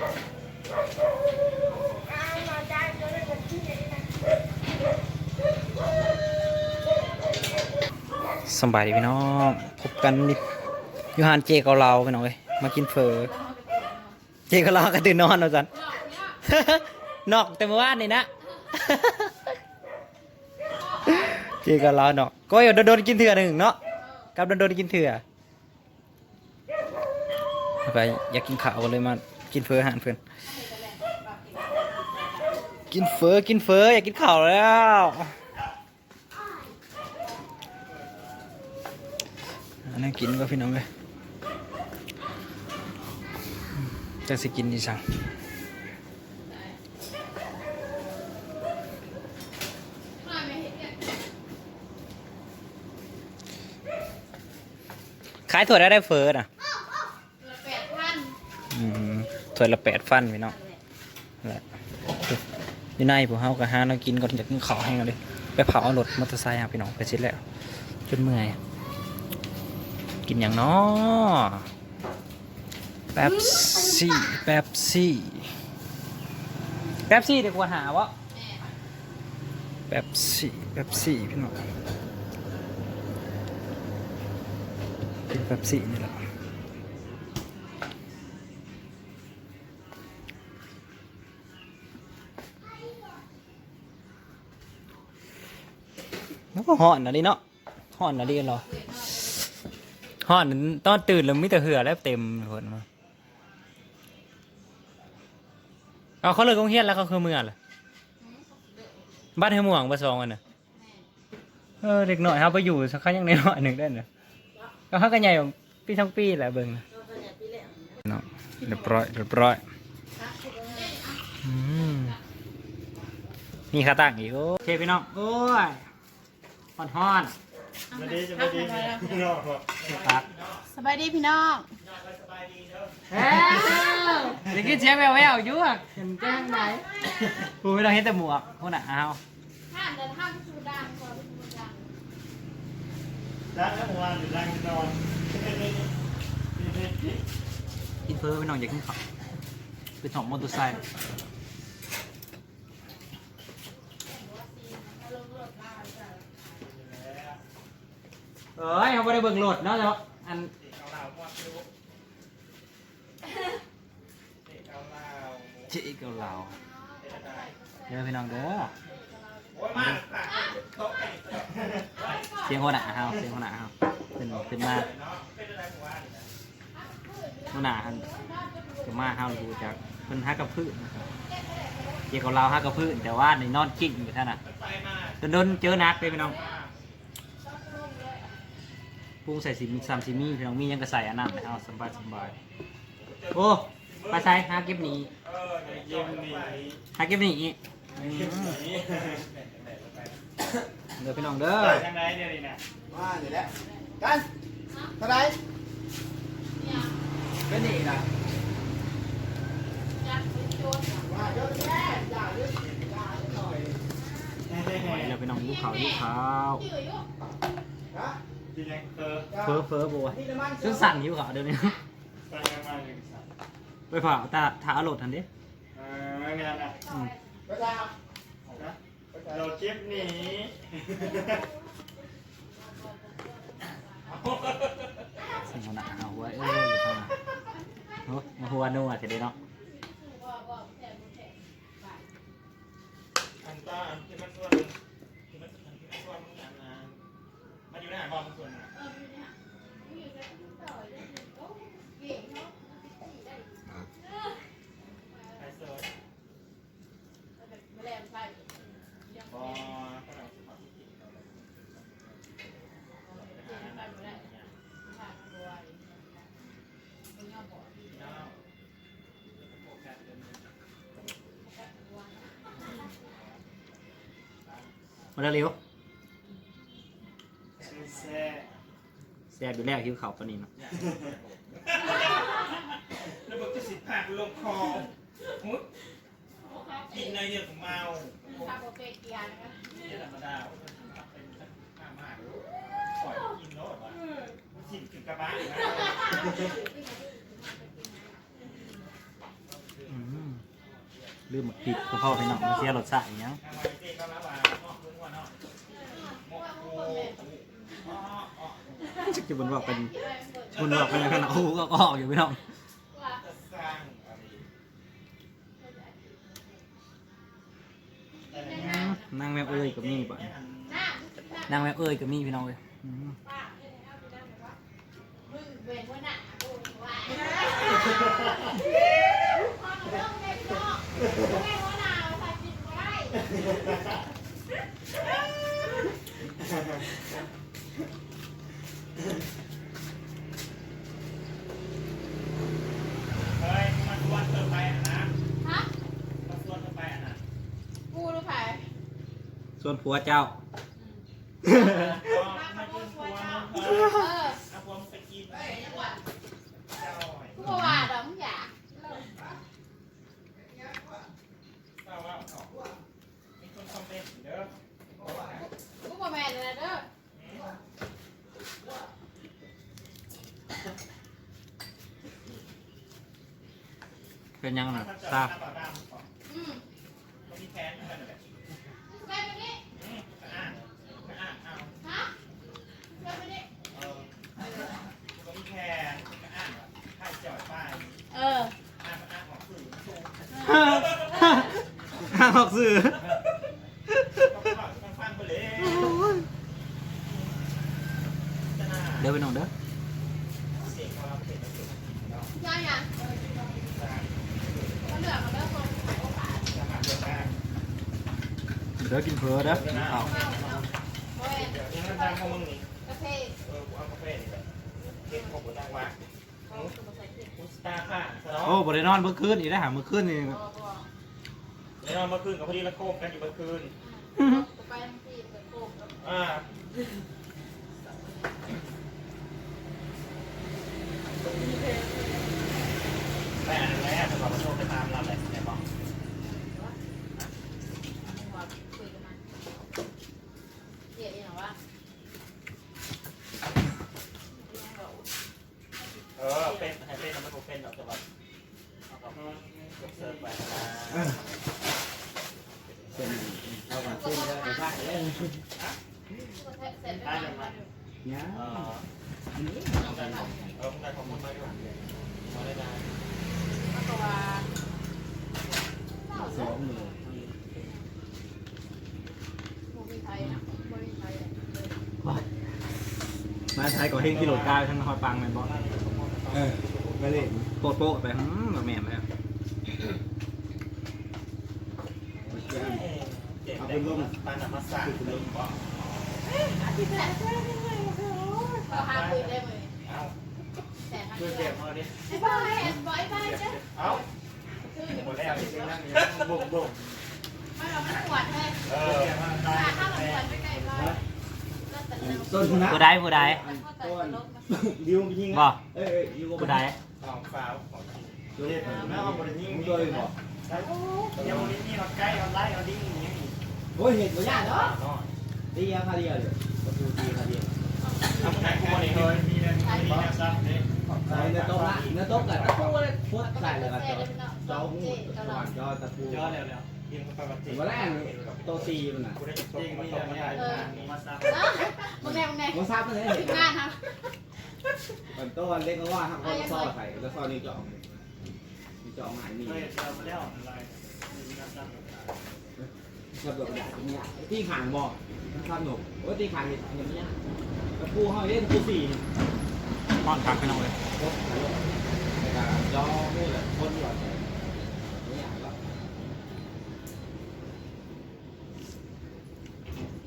สบายดีพี่น้องพบกันนี่ยูฮานเจเกาเราพี่น้องเอ้ยมากินเฟอเจเกาเราก็ตื่นนอนแล้วจันนอกแต่เมื่อวานนี่นะเจเกาเราเนาะก็อย่าโดนกินเถื่อหนึ่งเนาะกับโดนกินเถื่อไปอยากกินข้าวก็เลยมา กินเฟออหารเพื่อนกินเฟอกินเฟออยากกินข้าวแล้วอันนั้นกินก็พี่น้องเลยจะสิกินดีสั่งขายถั่วได้ได้เฟิร์สอะ แปดพัน อืม ถั่วละแปดฟันพี่น้องนั่นแหละนี่นายพวกเฮาก็หาเรากินก่อนอยากกินข้าวให้กันเลยไปเผาเอารถมอเตอร์ไซค์ครับพี่น้องไปชิดแล้วจนเมื่อยกินอย่างน้อแป๊บซี่แป๊บซี่แป๊บซี่เดี๋ยวกว่าหาวะแป๊บซี่แป๊บซี่พี่น้องกินแป๊บซี่นี่แหละ ห่อนนะดิเนาะห่อนนะดิเหรอห่อนตอนตื่นแล้วมิแต่เหือแล้วเต็มคนมาเอาเขาเลยกงเฮียนแล้วเขาคือเมื่อเลยบ้านเฮม่วงบ้านซองกันนะเออเด็กหน่อยครับไปอยู่สักครั้งยังน้อยหนึ่งได้เนอะก็เขากันใหญ่ปีทั้งปีแหละเบิ่งนะเนาะเรียบร้อยเรียบร้อยอืมมีขาตั้งอีกโอเคพี่น้องโอ้ย อนฮ้อนมาดีจะมาดีพี่น้องครับๆตักสบายดีพี่น้องเอ้าเด็กกินเสียงแววๆอยู่อะเห็นแจ้งไหนกูไม่ต้องเห็นแต่หมวกคนน่ะเอาห้ามเดินห้ามสูดังก่อนสูดังล้างน้ำวันหรือล้างนอนกินเพิ่มไปหน่อยอยากกินข้าวเป็นของมอเตอร์ไซค์ เอ้ยเขาไม่ได้เบิ่งโหลดเนาะแต่ว่าอันเจ๊กับเราเดี๋ยวพี่น้องเด้อเสียงคนหนาเฮาเสียงคนหนาเฮาขึ้นขึ้นมาคนหนาฮันจะมาเฮาดูจากเพิ่นฮักกับพืชนะครับเกี่ยวกับเราฮักกับพืชแต่ว่าในนอนกิ้งอยู่ท่านน่ะโดนๆเจอนักเลยพี่น้องป รุงใส่ซิมซัมซิมี่พี่น้องมีหยังก็ใส่อันนั้นนะครับสบายสบายโอ้ไปใส่หาเก็บหนีเออเย็นนี่หาเก็บหนีอืมเดี๋ยวพี่น้องเด้อทางไหนเดี๋ยวนี้นะมาเดี๋ยวแหละกันเท่าไหรเป็นนี่นะยัดไปโจนมาเยอะแยะอย่าเยอะอย่าหน่อยเดี๋ยวพี่น้องลูกเขาลูกเขาชื่ออยู่นะ กินยังเออเฟ้อเฟ้อบัวฉันจนสั่นอยู่เขาเดี๋ยวนี้ไปยังมาเลยสัตว์ไปเผาตาถาเอาโหลดทันดิเอองานอะอืมไปจ้านะเราคลิปนี้สิ่งหนาเอาไว้เอ้ยอยู่ข้างหลังโอ้มาหัวนัวเสร็จเลยเนาะ อันต้าที่มันส่วนที่มันที่มันส่วนมึงอะนะมันอยู่ในอาหารบอลส่วนนะไอเซอร์บอล มาเร็วแซ่ๆแซ่บอยู่แล้วหิวเข่าวปานนี้เนาะระบบจะสิผ่านลงคอมุดกินในเยอะของเมาทำโอเคเกียร์นะคะเนี่ยธรรมดาเป็นข้ามากปล่อยกินโลดว่ะกินคือกระบะนะอืมลืมหมดผิดพ่อพ่อไปน้องมาเสียรสชาติอีหยังทำไมเจ๊ก็รับว่าเนาะคุณว่าเนาะหมกโอ้อ๋ออ๋อ จะจะบนบอกกันบนบอกกันแล้วกันโอ้ก็ออกอยู่พี่น้องจะสร้างอะไรแต่งแมวเอ้ยกับมี่ป่ะนี่งแมวเอ้ยกับมี่พี่น้องเลยอื นผัวเจ้าม่กินพวงเอเอออเอาพวงไปกินเจ้าหน่อยกูบ่ว่าดอกมึงอยากเจ้าว่าเอามีคนคอมเมนต์เด้อกูบ่แม่นเลยเด้อเป็นยังน่ะทราทราบบ อืม มันมีแผนเหมือนกันเลย ไปไปนี่ อืมอ่านอ่านเอา ฮะไปไปนี่ เออก็มีแผนอ่านถ่ายจอดไป เออ อ่านอ่านออกสื่อสูง ห้า ออกสื่อเลยจะน่าเดี๋ยวไปน้องเด้อเสียงของเราเป็นแบบนี้เนาะมันเหลือมันเลิกคนขายโอกาสจะหาเรื่องได้เดี๋ยวกินเพลเด้อกินข้าวเข้าเนาะโอ้ยเดี๋ยวนี้มันดังของมึงนี่กาแฟเออกูเอากาแฟนี่แหละเก็บอดี้นอนเมื่อคืนอีกได้หาเมื่อคืนนี่บ่บ่เดี๋ยว นอนเมื่อคืนกับพอดีละโคบกันอยู่เมื่อคืนกูไปทั้งที่เปิดโกงแล้วอ่าแต่อันนั้นแหละสำหรับมาโชว์ไปตามเราแหละไหนบอกหัวคุยกันมาเดี๋ยวนี่เหรอวะเออเป็นให้เป็นมันก็เป็นดอกจังหวัดเอากับเสิร์ฟไปนะ เป็นเอาก่อนเส้นจะได้พลาด เลยเสร็จแล้วเนี่ยเออต้องการเออต้ข้อมูลมาด้วยมาได้ได้ก็ว่าสองมือโมบิไทยนมบิไทยมาใช้ก่อเฮงกิโลกาทั้งนครปังแม่นบ่เออไปเลยโป๊ะโป๊ะไปหืมบ่แม่นแล้ว เจ็บได้ก็ปานมาสาลืมบอก เขาหาคุยได้ไหม เอาแต่ทางช่วยเดีเจ็ยวบมาดิไอ้บอยไอ้บอยไปจ้ะเอาคือหมดแล้วที่นั่งอยู่บุกบุกไม่เราไม่ปวดให้เออตายถ้าเราปวดไม่ไกลบอยแล้วแต่เราต้นนะผู้ใดผู้ใดต้นดิวยิงบ่เอ้ยดิวผู้ใดของฟ้าของจริงตัวเจ็บแม่เอาบริยิ่งตัวเลยบอกยังบริยิ่งเราใกล้เราไล่เราดิ้งอย่างนี้ โอ้ยเห็นบ่ยากเนาะเนาะตียาคาเดียวเลยประตูตีคาเดียวทำไหนกูนี่เลยมีเรื่องมีแนวซับเลยใส่เนื้อโต๊ะละเนื้อโต๊ะกับตะปูเลยพุทธใส่เลยกับจ้าเลยเนาะเจ้าหูสว่างจอตะปูเยอะแล้วแล้วยิงเข้าไปจริงวันแรกโตตีมันน่ะกูได้จริงมีอะไรมีมาซับมึงแน่มึงแน่มันทราบมันเลยงานครับมันโตเล็กก็ว่าทำก็ซ่อใส่แล้วซ่อนี่จาะนี่จาะหมายนี่เฮ้ยเราไม่ได้ออะไรมีมาซับ กับดอกดาตรงนี้ตีขางบอกมันทำหนุกโอ้ตีขางเห็นอย่างนี้ตะปูเขาเล่นตะปูสี่ป้อนคักพี่น้องเลยโอ้โหในการย่อนี่แหละคนหลอดไม่อยากหรอก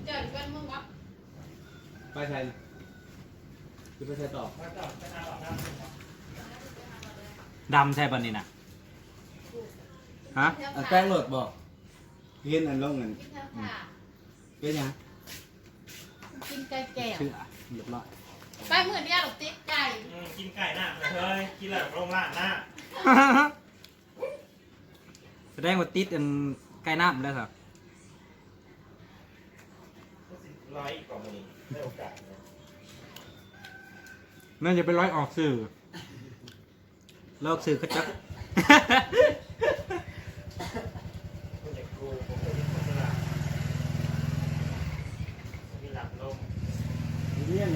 เจอกันมึงวะไปใส่คือไปใส่ต่อแล้วก็จะเอาออกน้ำดำใช่ป่ะนี่น่ะฮะอันแป้งโหลดบอก เห็นอันลงเงินกินเถอะค่ะเป็นยังกินไก่แก่ชื่อเรียบร้อยไปเหมือนเนี่ยหรอติ๊กไก่กินไก่หน้าเฮ้ยกินแบบโรงล่างหน้าแสดงว่าติดอันใกล้น้ำแล้วครับร้อยกว่ามือได้โอกาสนั่นจะไปร้อยออกสื่อเลิกสื่อก็จัก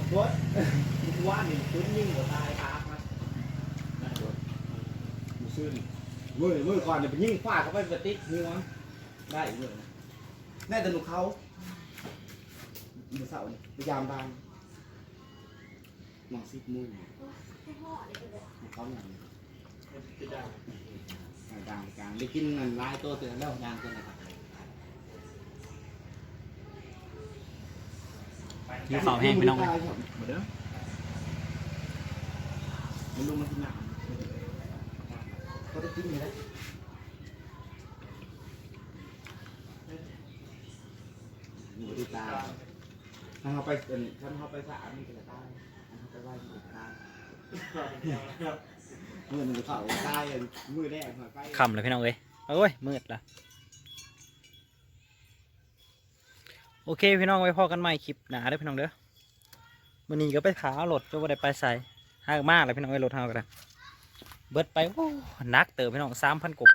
เพราว่าหนึ่งพื้นยิ่งกว่าตายครับมือซื่นมือมือก่อนเนี่ยไปยิ่งฟาดเขาไปไติดหัวได้เลยแน่แต่หนูเขามือเสาเนี่ยพยายามบานมองซิดมุ้ยเขาหนังดังดังได้กินเงินร้ายตัวเตือนแล้วดังกัวนะครับ ยู่ข้าวแห้งพี่น้องเหมมันลงมาที่หนักเขาจะกินอยู่แล้วหนูดูตาถ้าเขาไปเป็นถ้าเขาไปสระมันจะตายถ้าเขาไปไหว้จะตายมือหนึ่งเขาตายมือแรกหัวไปคำเลยพี่น้องเอ้ยโอ้ยมืดละ โอเคพี่น้องไว้พอกันใหม่คลิปหนาเด้อพี่น้องเด้อวันนี้ก็ไปขาหลดก็บ่ได้ไปใส่ห่างมากเลยพี่น้องไอ้รถเฮากันเบิดไปโอ้หนักเติมพี่น้องสามพันกว่า